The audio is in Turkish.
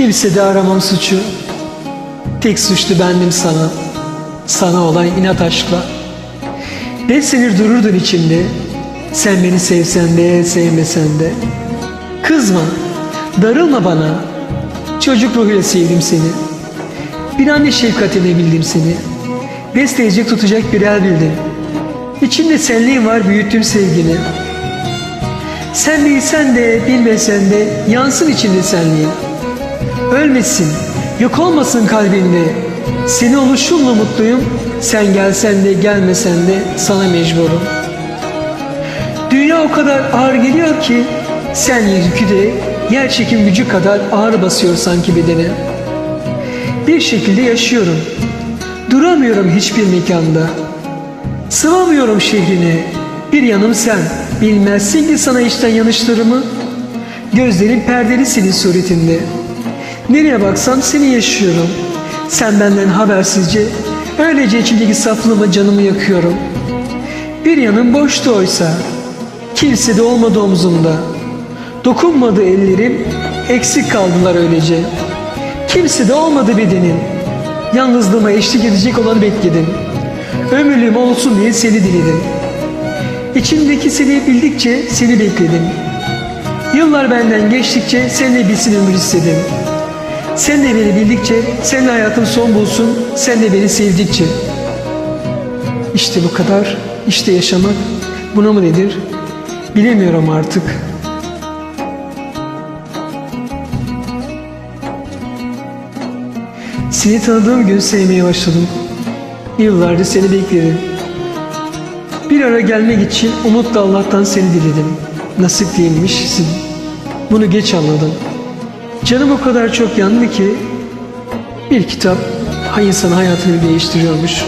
Kimse de aramam suçu. Tek suçlu bendim sana. Sana olan inat aşkla. Beslenir dururdun içimde. Sen beni sevsen de sevmesen de. Kızma, darılma bana. Çocuk ruhuyla sevdim seni. Bir anne şefkatine bildim seni. Besleyecek tutacak bir el bildim. İçimde senliğin var büyüttüm sevgini. Sen bilsen de bilmesen de yansın içinde senliğin. Ölmesin, yok olmasın kalbinde. Seni oluşumla mutluyum. Sen gelsen de gelmesen de sana mecburum. Dünya o kadar ağır geliyor ki sen yükü de yer çekim gücü kadar ağır basıyor sanki bedene. Bir şekilde yaşıyorum. Duramıyorum hiçbir mekanda. Sığamıyorum şehrine. Bir yanım sen. Bilmezsin ki sana içten yanışlarımı. Gözlerin perdeli senin suretinde. Nereye baksam seni yaşıyorum. Sen benden habersizce öylece içimdeki saflığıma canımı yakıyorum. Bir yanım boştu oysa. Kimse de olmadı omzumda. Dokunmadı ellerim, eksik kaldılar öylece. Kimse de olmadı bedenin. Yalnızlığıma eşlik edecek olanı bekledim. Ömürlüğüm olsun diye seni diledim. İçimdeki seni bildikçe seni bekledim. Yıllar benden geçtikçe seninle bilsin ömür istedim. Sen de beni bildikçe, seninle hayatım son bulsun, sen de beni sevdikçe. İşte bu kadar, işte yaşamak, buna mı nedir? Bilemiyorum artık. Seni tanıdığım gün sevmeye başladım. Yıllardır seni bekledim. Bir ara gelmek için umutla Allah'tan seni diledim. Nasip değilmişsin. Bunu geç anladım. Canım o kadar çok yandı ki bir kitap insanın hayatını değiştiriyormuş.